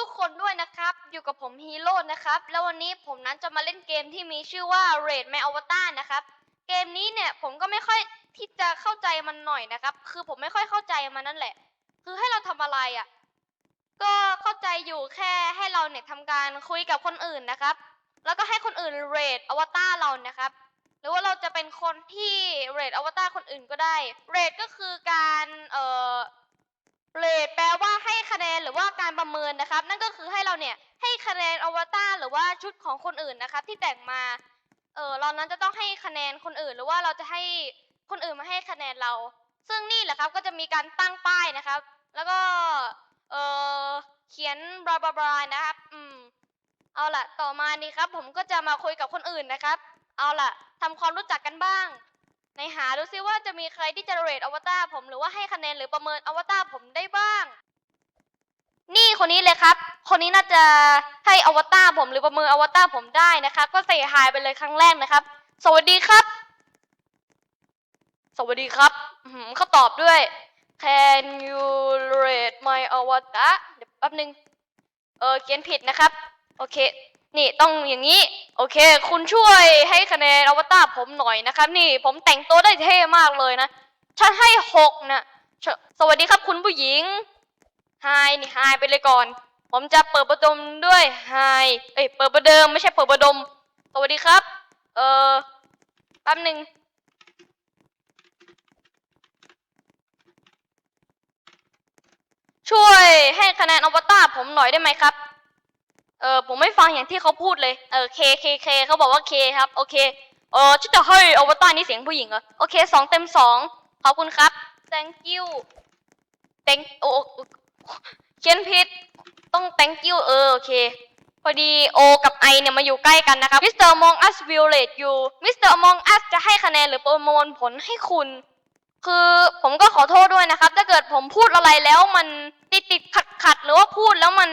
ทุกๆคนด้วยนะครับ อยู่กับผมฮีโร่นะครับ แล้ววันนี้ผมนั้นจะมาเล่นเกมที่มีชื่อว่า Raid My Avatar นะครับ เกมนี้เนี่ยผมก็ไม่ค่อยที่จะเข้าใจมันหน่อยนะครับ คือผมไม่ค่อยเข้าใจมันนั่นแหละ คือให้เราทำอะไรอะ่ะ ก็เข้าใจอยู่แค่ให้เราเนี่ยทำการคุยกับคนอื่นนะครับ แล้วก็ให้คนอื่นเรดอวตารเรานะครับ หรือว่าเราจะเป็นคนที่เรดอวตารคนอื่นก็ได้ เรดก็คือการเอ่อ ประเมินนะครับ นั่นก็คือให้เราเนี่ยให้คะแนนอวตารหรือว่าชุดของคนอื่นนะครับ ที่แต่งมาเออเรานั้นจะต้องให้คะแนนคนอื่น หรือว่าเราจะให้คนอื่นมาให้คะแนนเรา ซึ่งนี่แหละครับก็จะมีการตั้งป้ายนะครับ แล้วก็เออเขียนบลาบลาบลานะครับอืมเอาล่ะต่อมานี่ครับ ผมก็จะมาคุยกับคนอื่นนะครับ เอาล่ะทำความรู้จักกันบ้างในหาดูซิว่าจะมีใครที่จะเรทอวตารผมหรือว่าให้คะแนนหรือประเมินอวตารผมได้บ นี่คนนี้เลยครับ คนนี้น่าจะให้อวตารผมหรือประเมินอวตารผมได้นะครับ ก็ใส่หายไปเลยครั้งแรกนะครับ สวัสดีครับ สวัสดีครับอื้อหือเขาตอบด้วย Can you rate my avatar เดี๋ยวแป๊บนึง เออเขียนผิดนะครับ โอเค นี่ต้องอย่างนี้ โอเค คุณช่วยให้คะแนนอวตารผมหน่อยนะครับ นี่ผมแต่งตัวได้เท่มากเลยนะ ฉันให้หกนะ สวัสดีครับคุณผู้หญิง ไฮนี่ไฮไปเลยก่อน ผมจะเปิดประดมด้วยไฮเอ้ยเปิดประเดิมไม่ใช่เปิดประดม สวัสดีครับ เออแป๊บหนึ่งช่วยให้คะแนนอวตารผมหน่อยได้ไหมครับ เออผมไม่ฟังอย่างที่เขาพูดเลย เออเคเคเคเขาบอกว่าเคครับ โอเค เออฉันจะให้อวตารนี่เสียงผู้หญิงเหรอ โอเคสองเต็มสองขอบคุณครับ thank you thank โอ้ ขียนผิดต้อง thank you เออโอเค พอดีโอกับไอเนี่ยมาอยู่ใกล้กันนะครับ Mr. Among Us will rate you Mr. Among Us จะให้คะแนนหรือประมวลผลให้คุณ คือผมก็ขอโทษด้วยนะครับ ถ้าเกิดผมพูดอะไรแล้วมันติดติดขัดขัดหรือว่าพูดแล้วมัน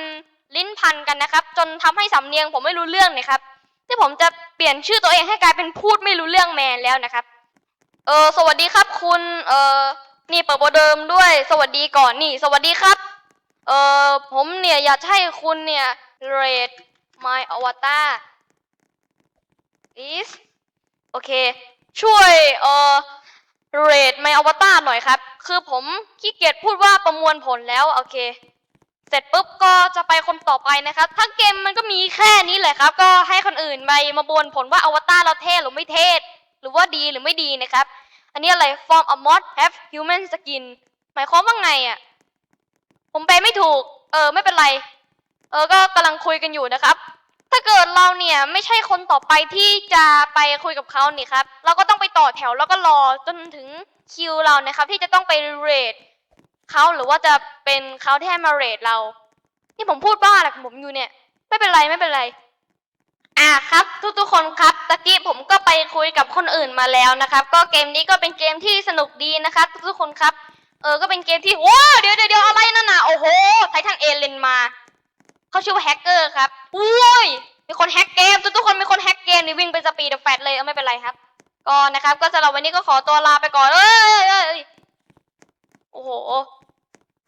ลิ้นพันกันนะครับ จนทำให้สำเนียงผมไม่รู้เรื่องเนะครับ ที่ผมจะเปลี่ยนชื่อตัวเองให้กลายเป็นพูดไม่รู้เรื่องแมนแล้วนะครับ เออสวัสดีครับคุณ เออนี่เปิดประเดิมด้วย สวัสดีก่อนนี่ สวัสดีครับ เออผมเนี่ยอยากให้คุณเนี่ย rate my avatar is โอเค ช่วยเออเรทไม่อวตารหน่อยครับ คือผมขี้เกียจพูดว่าประมวลผลแล้วโอเค เสร็จปุ๊บก็จะไปคนต่อไปนะครับ ทั้งเกมมันก็มีแค่นี้แหละครับ ก็ให้คนอื่นไปมาบวนผลว่าอวตารเราเท่หรือไม่เท่หรือว่าดีหรือไม่ดีนะครับ อันนี้อะไร form a mod have human skin หมายความว่าไงอะ ผมแปลไม่ถูก เออ ไม่เป็นไร เออ ก็กำลังคุยกันอยู่นะครับ ถ้าเกิดเราเนี่ยไม่ใช่คนต่อไปที่จะไปคุยกับเขานี่ครับ เราก็ต้องไปต่อแถวแล้วก็รอจนถึงคิวเรานะครับ ที่จะต้องไปเรทเขาหรือว่าจะเป็นเขาที่ให้มาเรทเรา นี่ผมพูดบ้าอะไรอผมอยู่เนี่ย ไม่เป็นไรไม่เป็นไร อ่าครับ ทุกๆคนครับตะกี้ผมก็ไปคุยกับคนอื่นมาแล้วนะครับ ก็เกมนี้ก็เป็นเกมที่สนุกดีนะครับ ทุกๆคนครับ เออ ก็เป็นเกมที่ว้าเดี๋ยวเดี๋ยวเดี๋ยวอะไรนั่นน่ะโอ้โหไททันเอเลนมา เขาชื่อว่าแฮกเกอร์ครับอุ้ยมีคนแฮกเกมทุกๆคนมีคนแฮกเกมนี่วิ่งเป็นสปีดแฟดเลยเออไม่เป็นไรครับก็นะครับก็สำหรับวันนี้ก็ขอตัวลาไปก่อนเอ้ยเอ้ยโอ้โห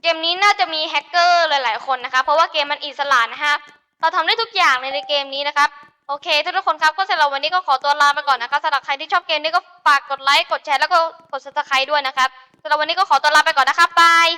เกมนี้น่าจะมีแฮกเกอร์หลาย ๆ คนนะครับเพราะว่าเกมมันอิสระนะฮะเราทำได้ทุกอย่างในเกมนี้นะครับโอเคทุกๆคนครับก็สำหรับวันนี้ก็ขอตัวลาไปก่อนนะครับสำหรับใครที่ชอบเกมนี้ก็ฝากกดไลค์กดแชร์แล้วก็กด subscribe ด้วยนะครับสำหรับวันนี้ก็ขอตัวลาไปก่อนนะครับบาย